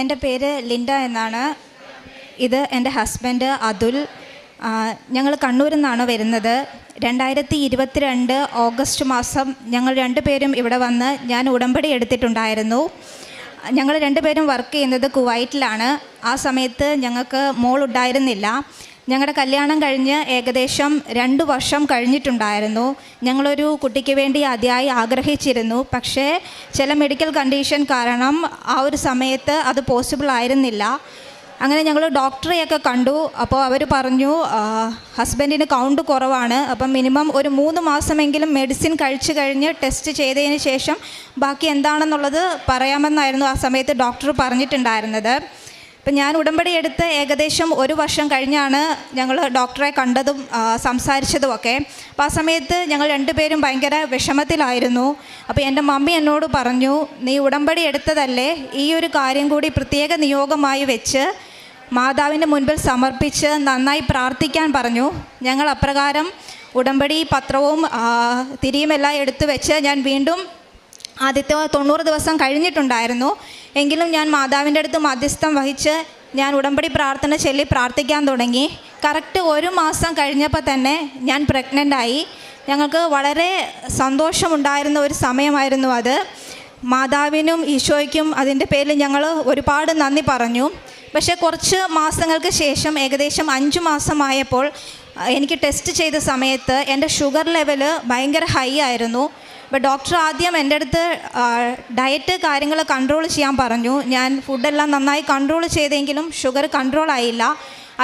എന്റെ പേര് ലിൻഡ എന്നാണ്. ഇത് എന്റെ ഹസ്ബൻഡ് അതുൽ. ഞങ്ങൾ കണ്ണൂരിൽ നിന്നാണ് വരുന്നത്. രണ്ടായിരത്തി ഇരുപത്തിരണ്ട് ഓഗസ്റ്റ് മാസം ഞങ്ങൾ രണ്ടുപേരും ഇവിടെ വന്ന് ഞാൻ ഉടമ്പടി എടുത്തിട്ടുണ്ടായിരുന്നു. ഞങ്ങൾ രണ്ടുപേരും വർക്ക് ചെയ്യുന്നത് കുവൈറ്റിലാണ്. ആ സമയത്ത് ഞങ്ങൾക്ക് മോൾ ഉണ്ടായിരുന്നില്ല. ഞങ്ങളുടെ കല്യാണം കഴിഞ്ഞ് ഏകദേശം രണ്ട് വർഷം കഴിഞ്ഞിട്ടുണ്ടായിരുന്നു. ഞങ്ങളൊരു കുട്ടിക്ക് വേണ്ടി അതിയായി ആഗ്രഹിച്ചിരുന്നു. പക്ഷേ ചില മെഡിക്കൽ കണ്ടീഷൻ കാരണം ആ ഒരു സമയത്ത് അത് പോസിബിൾ ആയിരുന്നില്ല. അങ്ങനെ ഞങ്ങൾ ഡോക്ടറെയൊക്കെ കണ്ടു. അപ്പോൾ അവർ പറഞ്ഞു ഹസ്ബൻഡിന് കൗണ്ട് കുറവാണ്. അപ്പം മിനിമം ഒരു മൂന്ന് മാസമെങ്കിലും മെഡിസിൻ കഴിച്ചു കഴിഞ്ഞ് ടെസ്റ്റ് ചെയ്തതിന് ശേഷം ബാക്കി എന്താണെന്നുള്ളത് പറയാമെന്നായിരുന്നു ആ സമയത്ത് ഡോക്ടർ പറഞ്ഞിട്ടുണ്ടായിരുന്നത്. അപ്പം ഞാൻ ഉടമ്പടി എടുത്ത് ഏകദേശം ഒരു വർഷം കഴിഞ്ഞാണ് ഞങ്ങൾ ഡോക്ടറെ കണ്ടതും ആ, സംസാരിച്ചതും ഒക്കെ അപ്പം ആ സമയത്ത് ഞങ്ങൾ രണ്ടുപേരും ഭയങ്കര വിഷമത്തിലായിരുന്നു. അപ്പോൾ എന്റെ മമ്മി എന്നോട് പറഞ്ഞു നീ ഉടമ്പടി എടുത്തതല്ലേ? ഈ ഒരു കാര്യം കൂടി പ്രത്യേക നിയോഗമായി വെച്ച് മാതാവിന്റെ മുൻപിൽ സമർപ്പിച്ച് നന്നായി പ്രാർത്ഥിക്കാൻ പറഞ്ഞു. ഞങ്ങൾ അപ്രകാരം ഉടമ്പടി പത്രവും തിരിയുമെല്ലാം എടുത്തു വെച്ച് ഞാൻ വീണ്ടും ആദ്യത്തെ തൊണ്ണൂറ് ദിവസം കഴിഞ്ഞിട്ടുണ്ടായിരുന്നു. എങ്കിലും ഞാൻ മാതാവിന്റെ അടുത്ത് മധ്യസ്ഥം വഹിച്ച് ഞാൻ ഉടമ്പടി പ്രാർത്ഥന ചൊല്ലി പ്രാർത്ഥിക്കാൻ തുടങ്ങി. കറക്റ്റ് ഒരു മാസം കഴിഞ്ഞപ്പോൾ തന്നെ ഞാൻ പ്രഗ്നന്റായി ഞങ്ങൾക്ക് വളരെ സന്തോഷമുണ്ടായിരുന്ന ഒരു സമയമായിരുന്നു അത്. മാതാവിനും ഈശോയ്ക്കും അതിന്റെ പേരിൽ ഞങ്ങൾ ഒരുപാട് നന്ദി പറഞ്ഞു. പക്ഷേ കുറച്ച് മാസങ്ങൾക്ക് ശേഷം ഏകദേശം അഞ്ച് മാസമായപ്പോൾ എനിക്ക് ടെസ്റ്റ് ചെയ്ത സമയത്ത് എന്റെ ഷുഗർ ലെവൽ ഭയങ്കര ഹൈ ആയിരുന്നു. അപ്പോൾ ഡോക്ടർ ആദ്യം എന്റെ അടുത്ത് ഡയറ്റ് കാര്യങ്ങൾ കൺട്രോൾ ചെയ്യാൻ പറഞ്ഞു. ഞാൻ ഫുഡെല്ലാം നന്നായി കൺട്രോൾ ചെയ്തെങ്കിലും ഷുഗർ കൺട്രോൾ ആയില്ല.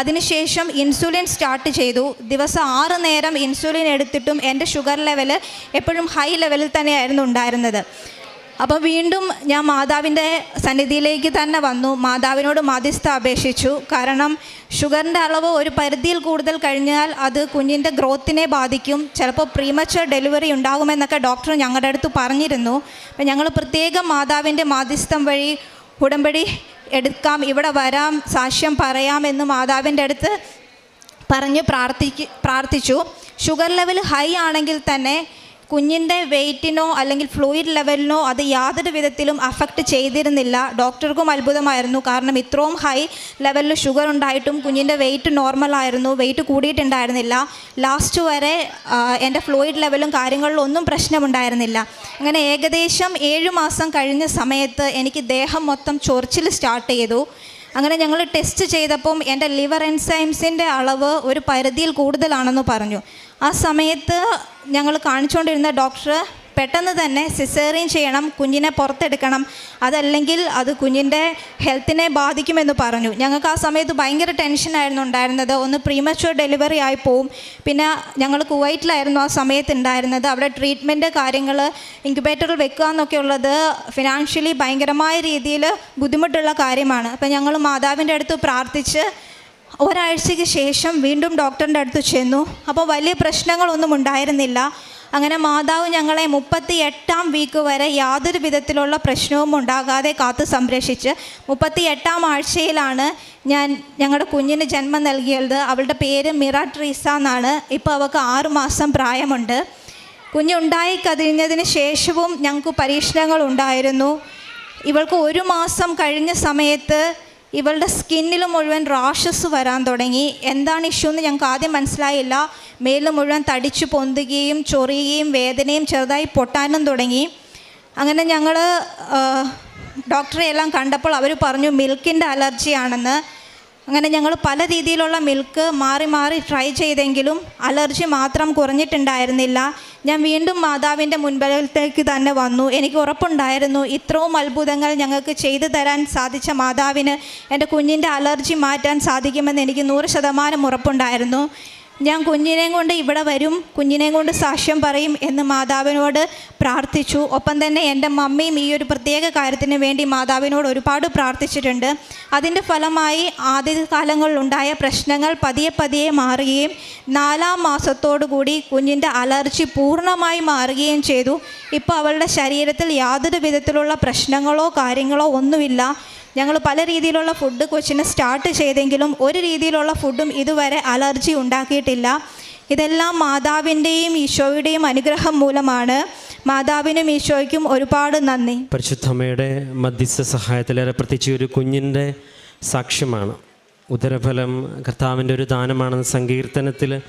അതിനുശേഷം ഇൻസുലിൻ സ്റ്റാർട്ട് ചെയ്തു. ദിവസം ആറ് നേരം ഇൻസുലിൻ എടുത്തിട്ടും എന്റെ ഷുഗർ ലെവൽ എപ്പോഴും ഹൈ ലെവലിൽ തന്നെയായിരുന്നു ഉണ്ടായിരുന്നത്. അപ്പോൾ വീണ്ടും ഞാൻ മാതാവിന്റെ സന്നിധിയിലേക്ക് തന്നെ വന്നു. മാതാവിനോട് മധ്യസ്ഥ അപേക്ഷിച്ചു. കാരണം ഷുഗറിന്റെ അളവ് ഒരു പരിധിയിൽ കൂടുതൽ കഴിഞ്ഞാൽ അത് കുഞ്ഞിന്റെ ഗ്രോത്തിനെ ബാധിക്കും. ചിലപ്പോൾ പ്രീമച്ചർ ഡെലിവറി ഉണ്ടാകുമെന്നൊക്കെ ഡോക്ടർ ഞങ്ങളുടെ അടുത്ത് പറഞ്ഞിരുന്നു. അപ്പം ഞങ്ങൾ പ്രത്യേകം മാതാവിന്റെ മാധ്യസ്ഥം വഴി ഉടമ്പടി എടുക്കാം ഇവിടെ വരാം സാക്ഷ്യം പറയാം എന്ന് മാതാവിന്റെ അടുത്ത് പറഞ്ഞ് പ്രാർത്ഥിക്ക് പ്രാർത്ഥിച്ചു. ഷുഗർ ലെവൽ ഹൈ ആണെങ്കിൽ തന്നെ കുഞ്ഞിന്റെ വെയ്റ്റിനോ അല്ലെങ്കിൽ ഫ്ലൂയിഡ് ലെവലിനോ അത് യാതൊരു വിധത്തിലും അഫക്റ്റ് ചെയ്തിരുന്നില്ല. ഡോക്ടർക്കും അത്ഭുതമായിരുന്നു. കാരണം ഇത്രയും ഹൈ ലെവലിൽ ഷുഗർ ഉണ്ടായിട്ടും കുഞ്ഞിന്റെ വെയിറ്റ് നോർമൽ ആയിരുന്നു. വെയിറ്റ് കൂടിയിട്ടുണ്ടായിരുന്നില്ല. ലാസ്റ്റ് വരെ എന്റെ ഫ്ലൂയിഡ് ലെവലും കാര്യങ്ങളിലും ഒന്നും പ്രശ്നമുണ്ടായിരുന്നില്ല. അങ്ങനെ ഏകദേശം ഏഴ് മാസം കഴിഞ്ഞ സമയത്ത് എനിക്ക് ദേഹം മൊത്തം ചൊറിച്ചിൽ സ്റ്റാർട്ട് ചെയ്തു. അങ്ങനെ ഞങ്ങൾ ടെസ്റ്റ് ചെയ്തപ്പം എന്റെ ലിവർ എൻസൈംസിന്റെ അളവ് ഒരു പരിധിയിൽ കൂടുതലാണെന്ന് പറഞ്ഞു. ആ സമയത്ത് ഞങ്ങൾ കാണിച്ചുകൊണ്ടിരുന്ന ഡോക്ടർ പെട്ടെന്ന് തന്നെ സിസേറിയൻ ചെയ്യണം കുഞ്ഞിനെ പുറത്തെടുക്കണം അതല്ലെങ്കിൽ അത് കുഞ്ഞിന്റെ ഹെൽത്തിനെ ബാധിക്കുമെന്ന് പറഞ്ഞു. ഞങ്ങൾക്ക് ആ സമയത്ത് ഭയങ്കര ടെൻഷനായിരുന്നു ഉണ്ടായിരുന്നത്. ഒന്ന് പ്രീമച്വർ ഡെലിവറി ആയി പോവും. പിന്നെ ഞങ്ങൾ കുവൈറ്റിലായിരുന്നു ആ സമയത്ത് ഉണ്ടായിരുന്നത്. അവിടെ ട്രീറ്റ്മെന്റ് കാര്യങ്ങൾ ഇൻക്യുബേറ്ററിൽ വെക്കുക എന്നൊക്കെ ഉള്ളത് ഫിനാൻഷ്യലി ഭയങ്കരമായ രീതിയിൽ ബുദ്ധിമുട്ടുള്ള കാര്യമാണ്. അപ്പം ഞങ്ങൾ മാതാവിന്റെ അടുത്ത് പ്രാർത്ഥിച്ച് ഒരാഴ്ചയ്ക്ക് ശേഷം വീണ്ടും ഡോക്ടറിന്റെ അടുത്ത് ചെന്നു. അപ്പോൾ വലിയ പ്രശ്നങ്ങളൊന്നും ഉണ്ടായിരുന്നില്ല. അങ്ങനെ മാതാവ് ഞങ്ങളെ മുപ്പത്തി എട്ടാം വീക്ക് വരെ യാതൊരു വിധത്തിലുള്ള പ്രശ്നവും ഉണ്ടാകാതെ കാത്തു സംരക്ഷിച്ച് മുപ്പത്തി എട്ടാം ആഴ്ചയിലാണ് ഞാൻ ഞങ്ങളുടെ കുഞ്ഞിന് ജന്മം നൽകിയത്. അവളുടെ പേര് മിറ ട്രീസ എന്നാണ്. ഇപ്പോൾ അവൾക്ക് ആറുമാസം പ്രായമുണ്ട്. കുഞ്ഞുണ്ടായി കഴിഞ്ഞതിന് ശേഷവും ഞങ്ങൾക്ക് പരീക്ഷണങ്ങൾ ഉണ്ടായിരുന്നു. ഇവൾക്ക് ഒരു മാസം കഴിഞ്ഞ സമയത്ത് ഇവളുടെ സ്കിന്നിൽ മുഴുവൻ റാഷസ് വരാൻ തുടങ്ങി. എന്താണ് ഇഷ്യൂ എന്ന് ഞങ്ങൾക്ക് ആദ്യം മനസ്സിലായില്ല. മേലിൽ മുഴുവൻ തടിച്ചു പൊന്തുകയും ചൊറിയുകയും വേദനയും ചെറുതായി പൊട്ടാനും തുടങ്ങി. അങ്ങനെ ഞങ്ങൾ ഡോക്ടറെ എല്ലാം കണ്ടപ്പോൾ അവർ പറഞ്ഞു മിൽക്കിന്റെ അലർജിയാണെന്ന്. അങ്ങനെ ഞങ്ങൾ പല രീതിയിലുള്ള മിൽക്ക് മാറി മാറി ട്രൈ ചെയ്തെങ്കിലും അലർജി മാത്രം കുറഞ്ഞിട്ടുണ്ടായിരുന്നില്ല. ഞാൻ വീണ്ടും മാതാവിന്റെ മുൻപിലത്തേക്ക് തന്നെ വന്നു. എനിക്ക് ഉറപ്പുണ്ടായിരുന്നു ഇത്രയും അത്ഭുതങ്ങൾ ഞങ്ങൾക്ക് ചെയ്തു തരാൻ സാധിച്ച മാതാവിന് എന്റെ കുഞ്ഞിന്റെ അലർജി മാറ്റാൻ സാധിക്കുമെന്ന് എനിക്ക് നൂറ് ശതമാനം ഉറപ്പുണ്ടായിരുന്നു. ഞാൻ കുഞ്ഞിനെയും കൊണ്ട് ഇവിടെ വരും കുഞ്ഞിനെയും കൊണ്ട് സാക്ഷ്യം പറയും എന്ന് മാതാവിനോട് പ്രാർത്ഥിച്ചു. ഒപ്പം തന്നെ എന്റെ മമ്മിയും ഈ ഒരു പ്രത്യേക കാര്യത്തിന് വേണ്ടി മാതാവിനോട് ഒരുപാട് പ്രാർത്ഥിച്ചിട്ടുണ്ട്. അതിന്റെ ഫലമായി ആദ്യ കാലങ്ങളിലുണ്ടായ പ്രശ്നങ്ങൾ പതിയെ പതിയെ മാറുകയും നാലാം മാസത്തോടു കൂടി കുഞ്ഞിന്റെ അലർജി പൂർണമായി മാറുകയും ചെയ്തു. ഇപ്പോൾ അവളുടെ ശരീരത്തിൽ യാതൊരു വിധത്തിലുള്ള പ്രശ്നങ്ങളോ കാര്യങ്ങളോ ഒന്നുമില്ല. ഞങ്ങൾ പല രീതിയിലുള്ള ഫുഡ് കൊച്ചിന് സ്റ്റാർട്ട് ചെയ്തെങ്കിലും ഒരു രീതിയിലുള്ള ഫുഡും ഇതുവരെ അലർജി ഉണ്ടാക്കിയിട്ടില്ല. ഇതെല്ലാം മാതാവിന്റെയും ഈശോയുടെയും അനുഗ്രഹം മൂലമാണ്. മാതാവിനും ഈശോയ്ക്കും ഒരുപാട് നന്ദി. പരിശുദ്ധമ്മയുടെ മധ്യസ്ഥ സഹായത്തിലേറെ പ്രത്യേകിച്ച് ഒരു കുഞ്ഞിന്റെ സാക്ഷ്യമാണ്. ഉദരഫലം കർത്താവിന്റെ ഒരു ദാനമാണെന്ന് സങ്കീർത്തനത്തിൽ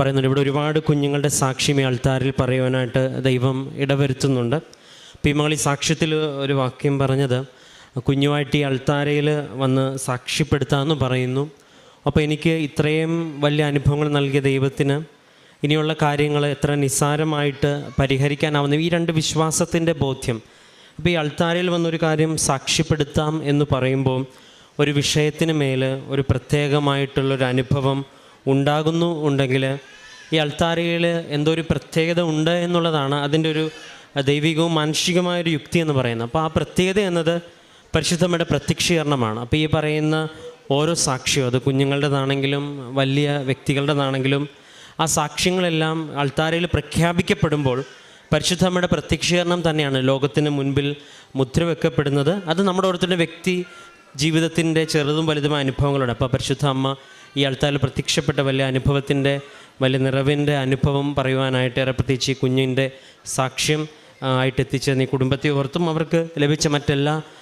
പറയുന്നുണ്ട്. ഇവിടെ ഒരുപാട് കുഞ്ഞുങ്ങളുടെ സാക്ഷ്യം ഈ അൾത്താരിൽ പറയുവാനായിട്ട് ദൈവം ഇടവരുത്തുന്നുണ്ട്. അപ്പോൾ ഈ മകൾ ഈ സാക്ഷ്യത്തിൽ ഒരു വാക്യം പറഞ്ഞത് കുഞ്ഞുമായിട്ട് ഈ അൾത്താരയിൽ വന്ന് സാക്ഷ്യപ്പെടുത്താമെന്ന് പറയുന്നു. അപ്പോൾ എനിക്ക് ഇത്രയും വലിയ അനുഭവങ്ങൾ നൽകിയ ദൈവത്തിന് ഇനിയുള്ള കാര്യങ്ങൾ എത്ര നിസ്സാരമായിട്ട് പരിഹരിക്കാനാവുന്ന. ഈ രണ്ട് വിശ്വാസത്തിന്റെ ബോധ്യം. അപ്പോൾ ഈ അൾത്താരയിൽ വന്നൊരു കാര്യം സാക്ഷ്യപ്പെടുത്താം എന്ന് പറയുമ്പോൾ ഒരു വിഷയത്തിന് മേൽ ഒരു പ്രത്യേകമായിട്ടുള്ളൊരു അനുഭവം ഉണ്ടാകുന്നു ഉണ്ടെങ്കിൽ ഈ അൾത്താരയിൽ എന്തോ ഒരു പ്രത്യേകത ഉണ്ട് എന്നുള്ളതാണ് അതിന്റെ ഒരു ദൈവികവും മാനുഷികമായൊരു യുക്തി എന്ന് പറയുന്നത്. അപ്പോൾ ആ പ്രത്യേകത എന്നത് പരിശുദ്ധമ്മയുടെ പ്രത്യക്ഷീകരണമാണ്. അപ്പോൾ ഈ പറയുന്ന ഓരോ സാക്ഷ്യവും അത് കുഞ്ഞുങ്ങളുടേതാണെങ്കിലും വലിയ വ്യക്തികളുടേതാണെങ്കിലും ആ സാക്ഷ്യങ്ങളെല്ലാം അൾത്താരയിൽ പ്രഖ്യാപിക്കപ്പെടുമ്പോൾ പരിശുദ്ധമ്മയുടെ പ്രത്യക്ഷീകരണം തന്നെയാണ് ലോകത്തിന് മുൻപിൽ മുദ്ര വെക്കപ്പെടുന്നത്. അത് നമ്മുടെ ഓരോരുത്തരുടെ വ്യക്തി ജീവിതത്തിന്റെ ചെറുതും വലുതുമായ അനുഭവങ്ങളുണ്ട് അപ്പോൾ പരിശുദ്ധ അമ്മ ഈ അൾത്താരിൽ പ്രത്യക്ഷപ്പെട്ട വലിയ അനുഭവത്തിന്റെ വലിയ നിറവിന്റെ അനുഭവം പറയുവാനായിട്ട് ഏറെ പ്രത്യേകിച്ച് ഈ കുഞ്ഞിന്റെ സാക്ഷ്യം ആയിട്ട് എത്തിച്ചേർന്ന് ഈ കുടുംബത്തെ ഓർത്തും അവർക്ക് ലഭിച്ച മറ്റെല്ലാ